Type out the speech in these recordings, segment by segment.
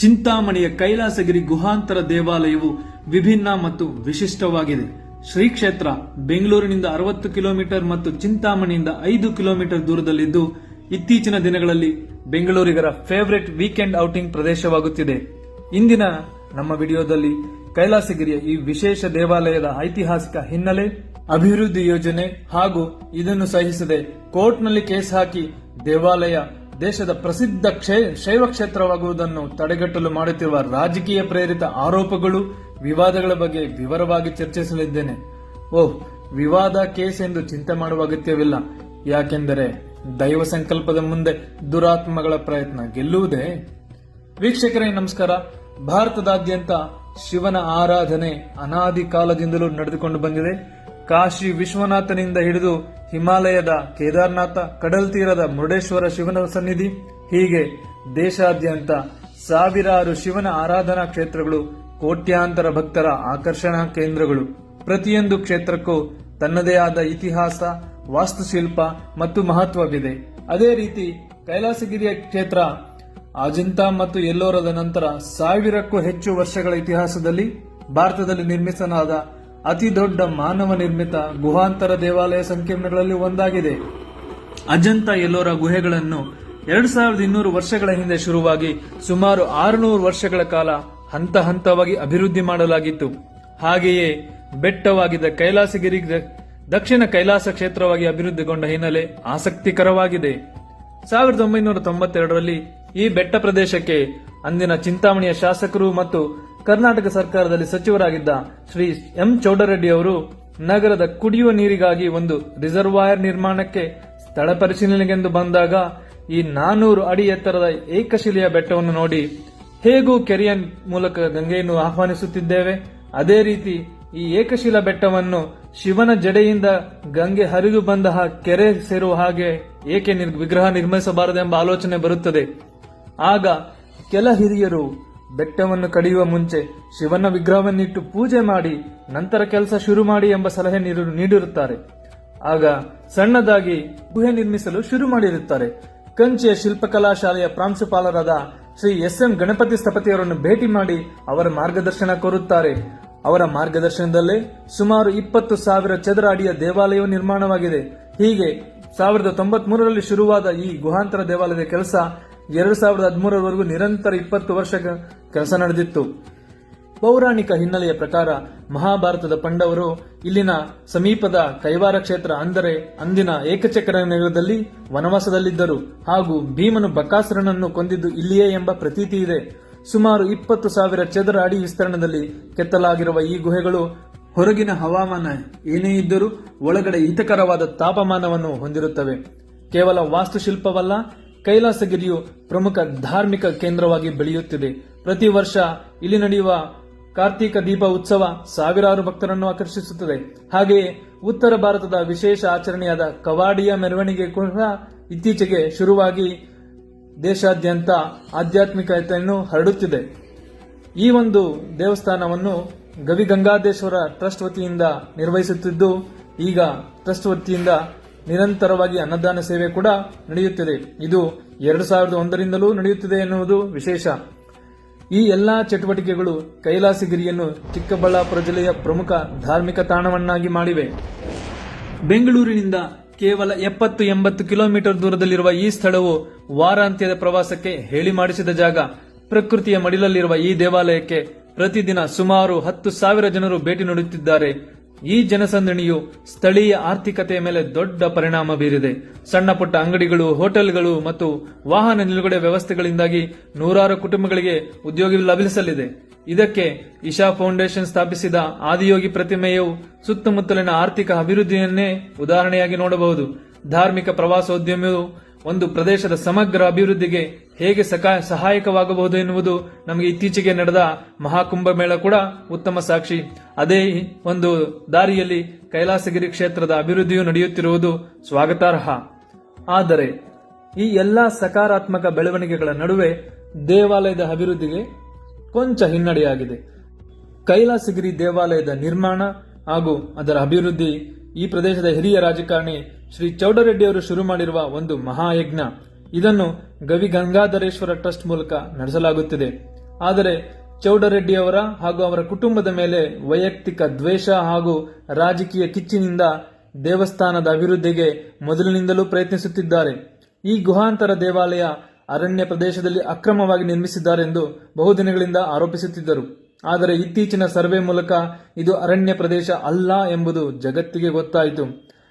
ಚಿಂತಾಮಣಿಯ ಕೈಲಾಸಗಿರಿ ಗುಹಾಂತರ ದೇವಾಲಯವು ವಿಭಿನ್ನ ಮತ್ತು ವಿಶಿಷ್ಟವಾಗಿದೆ. ಶ್ರೀ ಕ್ಷೇತ್ರ ಬೆಂಗಳೂರಿನಿಂದ ಅರವತ್ತು ಕಿಲೋಮೀಟರ್ ಮತ್ತು ಚಿಂತಾಮಣಿಯಿಂದ ಐದು ಕಿಲೋಮೀಟರ್ ದೂರದಲ್ಲಿದ್ದು, ಇತ್ತೀಚಿನ ದಿನಗಳಲ್ಲಿ ಬೆಂಗಳೂರಿಗರ ಫೇವರೆಟ್ ವೀಕೆಂಡ್ ಔಟಿಂಗ್ ಪ್ರದೇಶವಾಗುತ್ತಿದೆ. ಇಂದಿನ ನಮ್ಮ ವಿಡಿಯೋದಲ್ಲಿ ಕೈಲಾಸಗಿರಿಯ ಈ ವಿಶೇಷ ದೇವಾಲಯದ ಐತಿಹಾಸಿಕ ಹಿನ್ನೆಲೆ, ಅಭಿವೃದ್ಧಿ ಯೋಜನೆ ಹಾಗೂ ಇದನ್ನು ಸಹಿಸದೆ ಕೋರ್ಟ್ನಲ್ಲಿ ಕೇಸ್ ಹಾಕಿ ದೇವಾಲಯ ದೇಶದ ಪ್ರಸಿದ್ಧ ಶೈವ ಕ್ಷೇತ್ರವಾಗುವುದನ್ನು ತಡೆಗಟ್ಟಲು ಮಾಡುತ್ತಿರುವ ರಾಜಕೀಯ ಪ್ರೇರಿತ ಆರೋಪಗಳು ವಿವಾದಗಳ ಬಗ್ಗೆ ವಿವರವಾಗಿ ಚರ್ಚಿಸಲಿದ್ದೇನೆ. ಓಹ್, ವಿವಾದ ಕೇಸ್ ಎಂದು ಚಿಂತೆ ಮಾಡುವ ಅಗತ್ಯವಿಲ್ಲ. ಯಾಕೆಂದರೆ ದೈವ ಸಂಕಲ್ಪದ ಮುಂದೆ ದುರಾತ್ಮಗಳ ಪ್ರಯತ್ನ ಗೆಲ್ಲುವುದೇ? ವೀಕ್ಷಕರೇ, ನಮಸ್ಕಾರ. ಭಾರತದಾದ್ಯಂತ ಶಿವನ ಆರಾಧನೆ ಅನಾದಿ ಕಾಲದಿಂದಲೂ ನಡೆದುಕೊಂಡು ಬಂದಿದೆ. ಕಾಶಿ ವಿಶ್ವನಾಥನಿಂದ ಹಿಡಿದು ಹಿಮಾಲಯದ ಕೇದಾರನಾಥ ಕಡಲ್ ತೀರದ ಮುರುಡೇಶ್ವರ ಶಿವನ ಸನ್ನಿಧಿ, ಹೀಗೆ ದೇಶಾದ್ಯಂತ ಸಾವಿರಾರು ಶಿವನ ಆರಾಧನಾ ಕ್ಷೇತ್ರಗಳು ಕೋಟ್ಯಾಂತರ ಭಕ್ತರ ಆಕರ್ಷಣಾ ಕೇಂದ್ರಗಳು. ಪ್ರತಿಯೊಂದು ಕ್ಷೇತ್ರಕ್ಕೂ ತನ್ನದೇ ಆದ ಇತಿಹಾಸ, ವಾಸ್ತುಶಿಲ್ಪ ಮತ್ತು ಮಹತ್ವವಿದೆ. ಅದೇ ರೀತಿ ಕೈಲಾಸಗಿರಿಯ ಕ್ಷೇತ್ರ ಅಜಂತಾ ಮತ್ತು ಎಲ್ಲೋರದ ನಂತರ ಸಾವಿರಕ್ಕೂ ಹೆಚ್ಚು ವರ್ಷಗಳ ಇತಿಹಾಸದಲ್ಲಿ ಭಾರತದಲ್ಲಿ ನಿರ್ಮಿಸಲಾದ ಅತಿ ದೊಡ್ಡ ಮಾನವ ನಿರ್ಮಿತ ಗುಹಾಂತರ ದೇವಾಲಯ ಸಂಕೀರ್ಣಗಳಲ್ಲಿ ಒಂದಾಗಿದೆ. ಅಜಂತಾ ಎಲ್ಲೋರ ಗುಹೆಗಳನ್ನು ಎರಡು ಸಾವಿರದ ಇನ್ನೂರು ವರ್ಷಗಳ ಹಿಂದೆ ಶುರುವಾಗಿ ಸುಮಾರು ಆರುನೂರು ವರ್ಷಗಳ ಕಾಲ ಹಂತ ಹಂತವಾಗಿ ಅಭಿವೃದ್ಧಿ ಮಾಡಲಾಗಿತ್ತು. ಹಾಗೆಯೇ ಬೆಟ್ಟವಾಗಿದ್ದ ಕೈಲಾಸಗಿರಿ ದಕ್ಷಿಣ ಕೈಲಾಸ ಕ್ಷೇತ್ರವಾಗಿ ಅಭಿವೃದ್ಧಿಗೊಂಡ ಹಿನ್ನೆಲೆ ಆಸಕ್ತಿಕರವಾಗಿದೆ. ಸಾವಿರದ ಒಂಬೈನೂರ ತೊಂಬತ್ತೆರಡರಲ್ಲಿ ಈ ಬೆಟ್ಟ ಪ್ರದೇಶಕ್ಕೆ ಅಂದಿನ ಚಿಂತಾಮಣಿಯ ಶಾಸಕರು ಮತ್ತು ಕರ್ನಾಟಕ ಸರ್ಕಾರದಲ್ಲಿ ಸಚಿವರಾಗಿದ್ದ ಶ್ರೀ ಎಂ ಚೌಡರೆಡ್ಡಿ ಅವರು ನಗರದ ಕುಡಿಯುವ ನೀರಿಗಾಗಿ ಒಂದು ರಿಸರ್ವಾಯರ್ ನಿರ್ಮಾಣಕ್ಕೆ ಸ್ಥಳ ಪರಿಶೀಲನೆಗೆಂದು ಬಂದಾಗ ಈ ನಾನೂರು ಅಡಿ ಎತ್ತರದ ಏಕಶಿಲೆಯ ಬೆಟ್ಟವನ್ನು ನೋಡಿ ಹೇಗೂ ಕೆರೆಯ ಮೂಲಕ ಗಂಗೆಯನ್ನು ಆಹ್ವಾನಿಸುತ್ತಿದ್ದೇವೆ. ಅದೇ ರೀತಿ ಈ ಏಕಶಿಲಾ ಬೆಟ್ಟವನ್ನು ಶಿವನ ಜಡೆಯಿಂದ ಗಂಗೆ ಹರಿದು ಬಂದ ಕೆರೆ ಸೇರುವ ಹಾಗೆ ಏಕೆ ವಿಗ್ರಹ ನಿರ್ಮಿಸಬಾರದೆಂಬ ಆಲೋಚನೆ ಬರುತ್ತದೆ. ಆಗ ಕೆಲ ಹಿರಿಯರು ಬೆಟ್ಟವನ್ನು ಕಡಿಯುವ ಮುಂಚೆ ಶಿವನ ವಿಗ್ರಹವನ್ನಿಟ್ಟು ಪೂಜೆ ಮಾಡಿ ನಂತರ ಕೆಲಸ ಶುರು ಮಾಡಿ ಎಂಬ ಸಲಹೆ ನೀಡು- ನೀಡಿರುತ್ತಾರೆ. ಆಗ ಸಣ್ಣದಾಗಿ ಗುಹೆ ನಿರ್ಮಿಸಲು ಶುರು ಮಾಡಿರುತ್ತಾರೆ. ಕಂಚಿಯ ಶಿಲ್ಪಕಲಾ ಶಾಲೆಯ ಪ್ರಾಂಶುಪಾಲರಾದ ಶ್ರೀ ಎಸ್ ಎಂ ಗಣಪತಿ ಸ್ಥಪತಿಯವರನ್ನು ಭೇಟಿ ಮಾಡಿ ಅವರ ಮಾರ್ಗದರ್ಶನ ಕೋರುತ್ತಾರೆ. ಅವರ ಮಾರ್ಗದರ್ಶನದಲ್ಲೇ ಸುಮಾರು ಇಪ್ಪತ್ತು ಸಾವಿರ ಚದರ ಅಡಿಯ ದೇವಾಲಯವು ನಿರ್ಮಾಣವಾಗಿದೆ. ಹೀಗೆ ಸಾವಿರದ ತೊಂಬತ್ಮೂರರಲ್ಲಿ ಶುರುವಾದ ಈ ಗುಹಾಂತರ ದೇವಾಲಯದ ಕೆಲಸ ಎರಡು ಸಾವಿರದ ಹದಿಮೂರರವರೆಗೂ ನಿರಂತರ ಇಪ್ಪತ್ತು ವರ್ಷ ಕೆಲಸ ನಡೆದಿತ್ತು. ಪೌರಾಣಿಕ ಹಿನ್ನೆಲೆಯ ಪ್ರಕಾರ ಮಹಾಭಾರತದ ಪಂಡವರು ಇಲ್ಲಿನ ಸಮೀಪದ ಕೈವಾರ ಕ್ಷೇತ್ರ ಅಂದರೆ ಅಂದಿನ ಏಕಚಕ್ರ ನಗರದಲ್ಲಿ ವನವಾಸದಲ್ಲಿದ್ದರು ಹಾಗೂ ಭೀಮನು ಬಕಾಸುರನನ್ನು ಕೊಂದಿದ್ದು ಇಲ್ಲಿಯೇ ಎಂಬ ಪ್ರತೀತಿ ಇದೆ. ಸುಮಾರು ಇಪ್ಪತ್ತು ಸಾವಿರ ಚದರ ಅಡಿ ವಿಸ್ತರಣದಲ್ಲಿ ಕೆತ್ತಲಾಗಿರುವ ಈ ಗುಹೆಗಳು ಹೊರಗಿನ ಹವಾಮಾನ ಏನೇ ಇದ್ದರೂ ಒಳಗಡೆ ಹಿತಕರವಾದ ತಾಪಮಾನವನ್ನು ಹೊಂದಿರುತ್ತವೆ. ಕೇವಲ ವಾಸ್ತುಶಿಲ್ಪವಲ್ಲ ಕೈಲಾಸಗಿರಿಯು ಪ್ರಮುಖ ಧಾರ್ಮಿಕ ಕೇಂದ್ರವಾಗಿ ಬೆಳೆಯುತ್ತಿದೆ. ಪ್ರತಿ ವರ್ಷ ಇಲ್ಲಿ ನಡೆಯುವ ಕಾರ್ತೀಕ ದೀಪ ಉತ್ಸವ ಸಾವಿರಾರು ಭಕ್ತರನ್ನು ಆಕರ್ಷಿಸುತ್ತದೆ. ಹಾಗೆಯೇ ಉತ್ತರ ಭಾರತದ ವಿಶೇಷ ಆಚರಣೆಯಾದ ಕವಾಡಿಯ ಮೆರವಣಿಗೆ ಕೂಡ ಇತ್ತೀಚೆಗೆ ಶುರುವಾಗಿ ದೇಶಾದ್ಯಂತ ಆಧ್ಯಾತ್ಮಿಕತೆಯನ್ನು ಹರಡುತ್ತಿದೆ. ಈ ಒಂದು ದೇವಸ್ಥಾನವನ್ನು ಗವಿಗಂಗಾದೇಶ್ವರ ಟ್ರಸ್ಟ್ ವತಿಯಿಂದ ನಿರ್ವಹಿಸುತ್ತಿದ್ದು, ಈಗ ಟ್ರಸ್ಟ್ ವತಿಯಿಂದ ನಿರಂತರವಾಗಿ ಅನ್ನದಾನ ಸೇವೆ ಕೂಡ ನಡೆಯುತ್ತಿದೆ. ಇದು ಎರಡು ಸಾವಿರದ ಒಂದರಿಂದಲೂ ನಡೆಯುತ್ತಿದೆ ಎನ್ನುವುದು ವಿಶೇಷ. ಈ ಎಲ್ಲಾ ಚಟುವಟಿಕೆಗಳು ಕೈಲಾಸಗಿರಿಯನ್ನು ಚಿಕ್ಕಬಳ್ಳಾಪುರ ಜಿಲ್ಲೆಯ ಪ್ರಮುಖ ಧಾರ್ಮಿಕ ತಾಣವನ್ನಾಗಿ ಮಾಡಿವೆ. ಬೆಂಗಳೂರಿನಿಂದ ಕೇವಲ ಎಪ್ಪತ್ತು ಎಂಬತ್ತು ಕಿಲೋಮೀಟರ್ ದೂರದಲ್ಲಿರುವ ಈ ಸ್ಥಳವು ವಾರಾಂತ್ಯದ ಪ್ರವಾಸಕ್ಕೆ ಹೇಳಿ ಮಾಡಿಸಿದ ಜಾಗ. ಪ್ರಕೃತಿಯ ಮಡಿಲಲ್ಲಿರುವ ಈ ದೇವಾಲಯಕ್ಕೆ ಪ್ರತಿದಿನ ಸುಮಾರು ಹತ್ತು ಸಾವಿರ ಜನರು ಭೇಟಿ ನೀಡುತ್ತಿದ್ದಾರೆ. ಈ ಜನಸಂದಣಿಯು ಸ್ಥಳೀಯ ಆರ್ಥಿಕತೆಯ ಮೇಲೆ ದೊಡ್ಡ ಪರಿಣಾಮ ಬೀರಿದೆ. ಸಣ್ಣ ಪುಟ್ಟ ಅಂಗಡಿಗಳು, ಹೋಟೆಲ್ಗಳು ಮತ್ತು ವಾಹನ ನಿಲುಗಡೆ ವ್ಯವಸ್ಥೆಗಳಿಂದಾಗಿ ನೂರಾರು ಕುಟುಂಬಗಳಿಗೆ ಉದ್ಯೋಗ ಲಭಿಸಲಿದೆ. ಇದಕ್ಕೆ ಇಶಾ ಫೌಂಡೇಶನ್ ಸ್ಥಾಪಿಸಿದ ಆದಿಯೋಗಿ ಪ್ರತಿಮೆಯು ಸುತ್ತಮುತ್ತಲಿನ ಆರ್ಥಿಕ ಅಭಿವೃದ್ಧಿಯನ್ನೇ ಉದಾಹರಣೆಯಾಗಿ ನೋಡಬಹುದು. ಧಾರ್ಮಿಕ ಪ್ರವಾಸೋದ್ಯಮವು ಒಂದು ಪ್ರದೇಶದ ಸಮಗ್ರ ಅಭಿವೃದ್ಧಿಗೆ ಹೇಗೆ ಸಹಾಯಕವಾಗಬಹುದು ಎನ್ನುವುದು ನಮಗೆ ಇತ್ತೀಚೆಗೆ ನಡೆದ ಮಹಾಕುಂಭ ಮೇಳ ಕೂಡ ಉತ್ತಮ ಸಾಕ್ಷಿ. ಅದೇ ಒಂದು ದಾರಿಯಲ್ಲಿ ಕೈಲಾಸಗಿರಿ ಕ್ಷೇತ್ರದ ಅಭಿವೃದ್ಧಿಯು ನಡೆಯುತ್ತಿರುವುದು ಸ್ವಾಗತಾರ್ಹ. ಆದರೆ, ಈ ಎಲ್ಲಾ ಸಕಾರಾತ್ಮಕ ಬೆಳವಣಿಗೆಗಳ ನಡುವೆ ದೇವಾಲಯದ ಅಭಿವೃದ್ಧಿಗೆ ಕೊಂಚ ಹಿನ್ನಡೆಯಾಗಿದೆ. ಕೈಲಾಸಗಿರಿ ದೇವಾಲಯದ ನಿರ್ಮಾಣ ಹಾಗೂ ಅದರ ಅಭಿವೃದ್ಧಿ ಈ ಪ್ರದೇಶದ ಹಿರಿಯ ರಾಜಕಾರಣಿ ಶ್ರೀ ಚೌಡರೆಡ್ಡಿ ಅವರು ಶುರು ಮಾಡಿರುವ ಒಂದು ಮಹಾಯಜ್ಞ. ಇದನ್ನು ಗವಿ ಗಂಗಾಧರೇಶ್ವರ ಟ್ರಸ್ಟ್ ಮೂಲಕ ನಡೆಸಲಾಗುತ್ತಿದೆ. ಆದರೆ ಚೌಡರೆಡ್ಡಿಯವರ ಹಾಗೂ ಅವರ ಕುಟುಂಬದ ಮೇಲೆ ವೈಯಕ್ತಿಕ ದ್ವೇಷ ಹಾಗೂ ರಾಜಕೀಯ ಕಿಚ್ಚಿನಿಂದ ದೇವಸ್ಥಾನದ ಅಭಿವೃದ್ಧಿಗೆ ಮೊದಲಿನಿಂದಲೂ ಪ್ರಯತ್ನಿಸುತ್ತಿದ್ದಾರೆ. ಈ ಗುಹಾಂತರ ದೇವಾಲಯ ಅರಣ್ಯ ಪ್ರದೇಶದಲ್ಲಿ ಅಕ್ರಮವಾಗಿ ನಿರ್ಮಿಸಿದ್ದಾರೆಂದು ಬಹುದಿನಗಳಿಂದ ಆರೋಪಿಸುತ್ತಿದ್ದರು. ಆದರೆ ಇತ್ತೀಚಿನ ಸರ್ವೆ ಮೂಲಕ ಇದು ಅರಣ್ಯ ಪ್ರದೇಶ ಅಲ್ಲ ಎಂಬುದು ಜಗತ್ತಿಗೆ ಗೊತ್ತಾಯಿತು.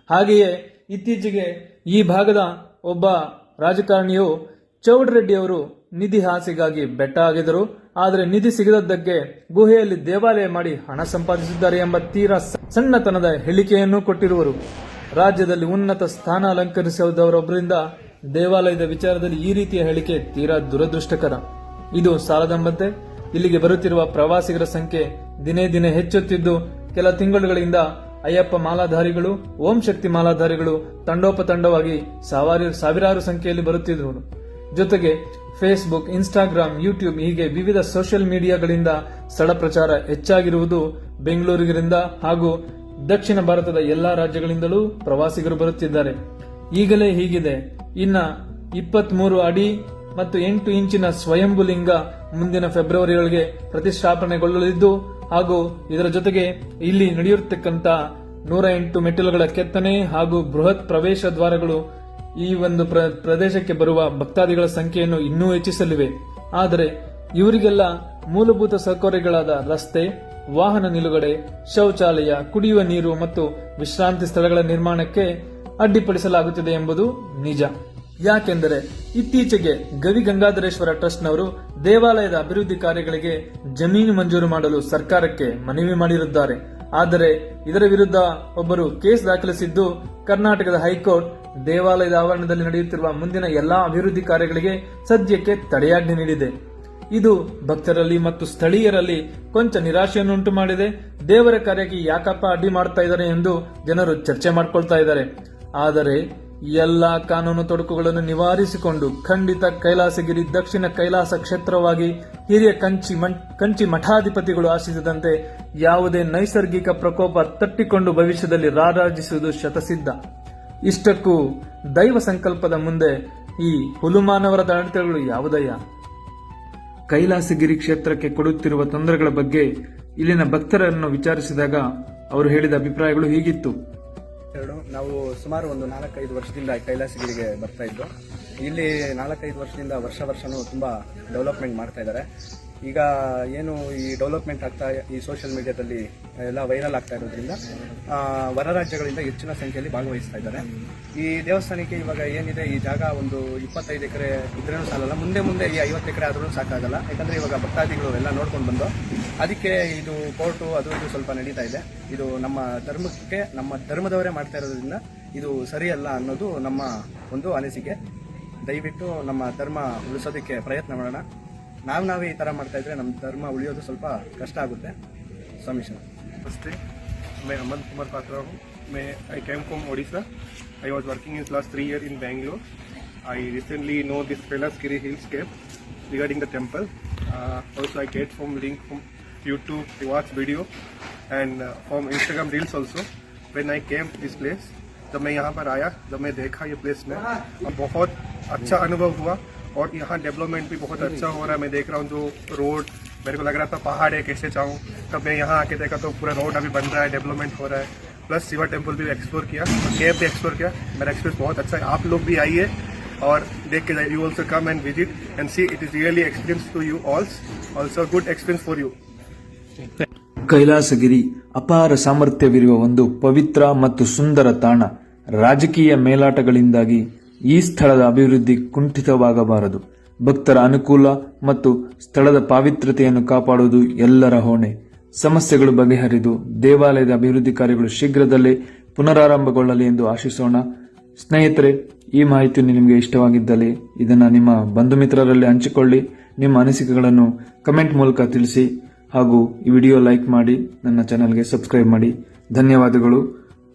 ಹಾಗೆಯೇ ಇತ್ತೀಚೆಗೆ ಈ ಭಾಗದ ಒಬ್ಬ ರಾಜಕಾರಣಿಯು ಚೌಡರೆಡ್ಡಿಯವರು ನಿಧಿ ಆಸೆಗಾಗಿ ಬೆಟ್ಟ ಆಗಿದ್ದರು ಆದರೆ ನಿಧಿ ಸಿಗದದ್ದಕ್ಕೆ ಗುಹೆಯಲ್ಲಿ ದೇವಾಲಯ ಮಾಡಿ ಹಣ ಸಂಪಾದಿಸಿದ್ದಾರೆ ಎಂಬ ತೀರಾ ಸಣ್ಣತನದ ಹೇಳಿಕೆಯನ್ನು ಕೊಟ್ಟಿರುವರು. ರಾಜ್ಯದಲ್ಲಿ ಉನ್ನತ ಸ್ಥಾನ ಅಲಂಕರಿಸಿದವರೊಬ್ಬರಿಂದ ದೇವಾಲಯದ ವಿಚಾರದಲ್ಲಿ ಈ ರೀತಿಯ ಹೇಳಿಕೆ ತೀರಾ ದುರದೃಷ್ಟಕರ. ಇದು ಸಾಲದಂಬಂತೆ ಇಲ್ಲಿಗೆ ಬರುತ್ತಿರುವ ಪ್ರವಾಸಿಗರ ಸಂಖ್ಯೆ ದಿನೇ ದಿನೇ ಹೆಚ್ಚುತ್ತಿದ್ದು, ಕೆಲ ತಿಂಗಳುಗಳಿಂದ ಅಯ್ಯಪ್ಪ ಮಾಲಾಧಾರಿಗಳು, ಓಂ ಶಕ್ತಿ ಮಾಲಾಧಾರಿಗಳು ತಂಡೋಪತಂಡವಾಗಿ ಸಾವಿರ, ಸಾವಿರಾರು ಸಂಖ್ಯೆಯಲ್ಲಿ ಬರುತ್ತಿದ್ದರು ಜೊತೆಗೆ ಫೇಸ್ಬುಕ್ ಇನ್ಸ್ಟಾಗ್ರಾಮ್ ಯೂಟ್ಯೂಬ್ ಹೀಗೆ ವಿವಿಧ ಸೋಷಿಯಲ್ ಮೀಡಿಯಾಗಳಿಂದ ಸ್ಥಳ ಪ್ರಚಾರ ಹೆಚ್ಚಾಗಿರುವುದು ಬೆಂಗಳೂರಿಗರಿಂದ ಹಾಗೂ ದಕ್ಷಿಣ ಭಾರತದ ಎಲ್ಲಾ ರಾಜ್ಯಗಳಿಂದಲೂ ಪ್ರವಾಸಿಗರು ಬರುತ್ತಿದ್ದಾರೆ. ಈಗಲೇ ಹೀಗಿದೆ. ಇನ್ನ ಇಪ್ಪತ್ಮೂರು ಅಡಿ ಮತ್ತು ಎಂಟು ಇಂಚಿನ ಸ್ವಯಂಭುಲಿಂಗ ಮುಂದಿನ ಫೆಬ್ರವರಿಯೊಳಗೆ ಪ್ರತಿಷ್ಠಾಪನೆಗೊಳ್ಳಲಿದ್ದು ಹಾಗೂ ಇದರ ಜೊತೆಗೆ ಇಲ್ಲಿ ನಡೆಯುತ್ತಿರ್ತಕ್ಕಂಥ ನೂರ ಎಂಟು ಮೆಟ್ಟಿಲುಗಳ ಕೆತ್ತನೆ ಹಾಗೂ ಬೃಹತ್ ಪ್ರವೇಶ ದ್ವಾರಗಳು ಈ ಒಂದು ಪ್ರ- ಪ್ರದೇಶಕ್ಕೆ ಬರುವ ಭಕ್ತಾದಿಗಳ ಸಂಖ್ಯೆಯನ್ನು ಇನ್ನೂ ಹೆಚ್ಚಿಸಲಿವೆ. ಆದರೆ ಇವರಿಗೆಲ್ಲ ಮೂಲಭೂತ ಸೌಕರ್ಯಗಳಾದ ರಸ್ತೆ, ವಾಹನ ನಿಲುಗಡೆ, ಶೌಚಾಲಯ, ಕುಡಿಯುವ ನೀರು ಮತ್ತು ವಿಶ್ರಾಂತಿ ಸ್ಥಳಗಳ ನಿರ್ಮಾಣಕ್ಕೆ ಅಡ್ಡಿಪಡಿಸಲಾಗುತ್ತಿದೆ ಎಂಬುದು ನಿಜ. ಯಾಕೆಂದರೆ ಇತ್ತೀಚೆಗೆ ಗವಿ ಗಂಗಾಧರೇಶ್ವರ ಟ್ರಸ್ಟ್ನವರು ದೇವಾಲಯದ ಅಭಿವೃದ್ಧಿ ಕಾರ್ಯಗಳಿಗೆ ಜಮೀನು ಮಂಜೂರು ಮಾಡಲು ಸರ್ಕಾರಕ್ಕೆ ಮನವಿ ಮಾಡಿರುತ್ತಾರೆ. ಆದರೆ ಇದರ ವಿರುದ್ಧ ಒಬ್ಬರು ಕೇಸ್ ದಾಖಲಿಸಿದ್ದು, ಕರ್ನಾಟಕದ ಹೈಕೋರ್ಟ್ ದೇವಾಲಯದ ಆವರಣದಲ್ಲಿ ನಡೆಯುತ್ತಿರುವ ಮುಂದಿನ ಎಲ್ಲಾ ಅಭಿವೃದ್ಧಿ ಕಾರ್ಯಗಳಿಗೆ ಸದ್ಯಕ್ಕೆ ತಡೆಯಾಜ್ಞೆ ನೀಡಿದೆ. ಇದು ಭಕ್ತರಲ್ಲಿ ಮತ್ತು ಸ್ಥಳೀಯರಲ್ಲಿ ಕೊಂಚ ನಿರಾಶೆಯನ್ನುಂಟು ಮಾಡಿದೆ. ದೇವರ ಕಾರ್ಯಕ್ಕೆ ಯಾಕಪ್ಪ ಅಡ್ಡಿ ಮಾಡ್ತಾ ಇದ್ದಾರೆ ಎಂದು ಜನರು ಚರ್ಚೆ ಮಾಡ್ಕೊಳ್ತಾ ಇದ್ದಾರೆ. ಆದರೆ ಎಲ್ಲಾ ಕಾನೂನು ತೊಡಕುಗಳನ್ನು ನಿವಾರಿಸಿಕೊಂಡು ಖಂಡಿತ ಕೈಲಾಸಗಿರಿ ದಕ್ಷಿಣ ಕೈಲಾಸ ಕ್ಷೇತ್ರವಾಗಿ ಹಿರಿಯ ಕಂಚಿ ಕಂಚಿ ಮಠಾಧಿಪತಿಗಳು ಆಶಿಸಿದಂತೆ ಯಾವುದೇ ನೈಸರ್ಗಿಕ ಪ್ರಕೋಪ ತಟ್ಟಿಕೊಂಡು ಭವಿಷ್ಯದಲ್ಲಿ ರಾರಾಜಿಸುವುದು ಶತಸಿದ್ಧ. ಇಷ್ಟಕ್ಕೂ ದೈವ ಸಂಕಲ್ಪದ ಮುಂದೆ ಈ ಹುಲುಮಾನವರ ಅಡೆತಡೆಗಳು ಯಾವುದಯ್ಯ? ಕೈಲಾಸಗಿರಿ ಕ್ಷೇತ್ರಕ್ಕೆ ಕೊಡುತ್ತಿರುವ ತೊಂದರೆಗಳ ಬಗ್ಗೆ ಇಲ್ಲಿನ ಭಕ್ತರನ್ನು ವಿಚಾರಿಸಿದಾಗ ಅವರು ಹೇಳಿದ ಅಭಿಪ್ರಾಯಗಳು ಹೀಗಿತ್ತು. ಎರಡು. ನಾವು ಸುಮಾರು ಒಂದು ನಾಲ್ಕೈದು ವರ್ಷದಿಂದ ಕೈಲಾಸಗಿರಿಗೆ ಬರ್ತಾ ಇದ್ದು, ಇಲ್ಲಿ ನಾಲ್ಕೈದು ವರ್ಷದಿಂದ ವರ್ಷ ವರ್ಷನೂ ತುಂಬಾ ಡೆವಲಪ್ಮೆಂಟ್ ಮಾಡ್ತಾ ಇದ್ದಾರೆ. ಈಗ ಏನು ಈ ಡೆವಲಪ್ಮೆಂಟ್ ಆಗ್ತಾ ಈ ಸೋಷಿಯಲ್ ಮೀಡಿಯಾದಲ್ಲಿ ಎಲ್ಲ ವೈರಲ್ ಆಗ್ತಾ ಇರೋದ್ರಿಂದ ಹೊರ ರಾಜ್ಯಗಳಿಂದ ಹೆಚ್ಚಿನ ಸಂಖ್ಯೆಯಲ್ಲಿ ಭಾಗವಹಿಸ್ತಾ ಇದ್ದಾರೆ. ಈ ದೇವಸ್ಥಾನಕ್ಕೆ ಇವಾಗ ಏನಿದೆ, ಈ ಜಾಗ ಒಂದು ಇಪ್ಪತ್ತೈದು ಎಕರೆ ಇದ್ರೂ ಸಾಲಲ್ಲ. ಮುಂದೆ ಮುಂದೆ ಈ ಐವತ್ತು ಎಕರೆ ಆದ್ರೂ ಸಾಕಾಗಲ್ಲ. ಯಾಕಂದ್ರೆ ಇವಾಗ ಭಕ್ತಾದಿಗಳು ಎಲ್ಲ ನೋಡ್ಕೊಂಡು ಬಂದು, ಅದಕ್ಕೆ ಇದು ಕೋರ್ಟು ಅದು ಇದು ಸ್ವಲ್ಪ ನಡೀತಾ ಇದೆ. ಇದು ನಮ್ಮ ಧರ್ಮಕ್ಕೆ, ನಮ್ಮ ಧರ್ಮದವರೇ ಮಾಡ್ತಾ ಇರೋದ್ರಿಂದ ಇದು ಸರಿಯಲ್ಲ ಅನ್ನೋದು ನಮ್ಮ ಒಂದು ಅನಿಸಿಕೆ. ದಯವಿಟ್ಟು ನಮ್ಮ ಧರ್ಮ ಉಳಿಸೋದಕ್ಕೆ ಪ್ರಯತ್ನ ಮಾಡೋಣ. ನಾವು ನಾವೇ ಈ ಥರ ಮಾಡ್ತಾ ಇದ್ರೆ ನಮ್ಮ ಧರ್ಮ ಉಳಿಯೋದು ಸ್ವಲ್ಪ ಕಷ್ಟ ಆಗುತ್ತೆ ಸ್ವಾಮಿ ಶರಣ. नमस्ते मैं अमन कुमार पात्रा हूँ मैं I came from Odisha I was working in last three year in Bangalore I recently know this Kailasagiri hills cave regarding the temple uh, also i get from link from youtube i watch video and uh, from instagram reels also when i came this place जब मैं यहाँ पर आया जब मैं देखा ये place में और बहुत अच्छा अनुभव हुआ और यहाँ डेवलपमेंट भी बहुत अच्छा हो रहा है मैं देख रहा हूँ जो रोड मेरे को लग रहा था पहाड़ है कैसे जाऊँ तब मैं यहाँ आके देखा तो पूरा रोड अभी बन रहा है डेवलपमेंट हो रहा है प्लस शिवा टेम्पल भी एक्सप्लोर किया केव भी एक्सप्लोर किया मेरा एक्सपीरियंस बहुत अच्छा है आप लोग भी आइए और देख के जाइए you also come and visit and see it is really experience to you also also good experience for you Kailasagiri ಅಪಾರ ಸಾಮರ್ಥ್ಯವಿರುವ ಒಂದು ಪವಿತ್ರ ಮತ್ತು ಸುಂದರ ತಾಣ ರಾಜಕೀಯ ಮೇಲಾಟಗಳಿಂದಾಗಿ ಈ ಸ್ಥಳದ ಅಭಿವೃದ್ಧಿ ಕುಂಠಿತವಾಗಬಾರದು. ಭಕ್ತರ ಅನುಕೂಲ ಮತ್ತು ಸ್ಥಳದ ಪಾವಿತ್ರತೆಯನ್ನು ಕಾಪಾಡುವುದು ಎಲ್ಲರ ಹೊಣೆ. ಸಮಸ್ಯೆಗಳು ಬಗೆಹರಿದು ದೇವಾಲಯದ ಅಭಿವೃದ್ಧಿ ಕಾರ್ಯಗಳು ಶೀಘ್ರದಲ್ಲೇ ಪುನರಾರಂಭಗೊಳ್ಳಲಿ ಎಂದು ಆಶಿಸೋಣ. ಸ್ನೇಹಿತರೆ, ಈ ಮಾಹಿತಿಯನ್ನು ನಿಮಗೆ ಇಷ್ಟವಾಗಿದ್ದಲ್ಲಿ ಇದನ್ನು ನಿಮ್ಮ ಬಂಧು ಮಿತ್ರರಲ್ಲಿ ಹಂಚಿಕೊಳ್ಳಿ. ನಿಮ್ಮ ಅನಿಸಿಕೆಗಳನ್ನು ಕಮೆಂಟ್ ಮೂಲಕ ತಿಳಿಸಿ ಹಾಗೂ ಈ ವಿಡಿಯೋ ಲೈಕ್ ಮಾಡಿ, ನನ್ನ ಚಾನೆಲ್ಗೆ ಸಬ್ಸ್ಕ್ರೈಬ್ ಮಾಡಿ. ಧನ್ಯವಾದಗಳು.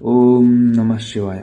ಓಂ ನಮಃ ಶಿವಾಯ.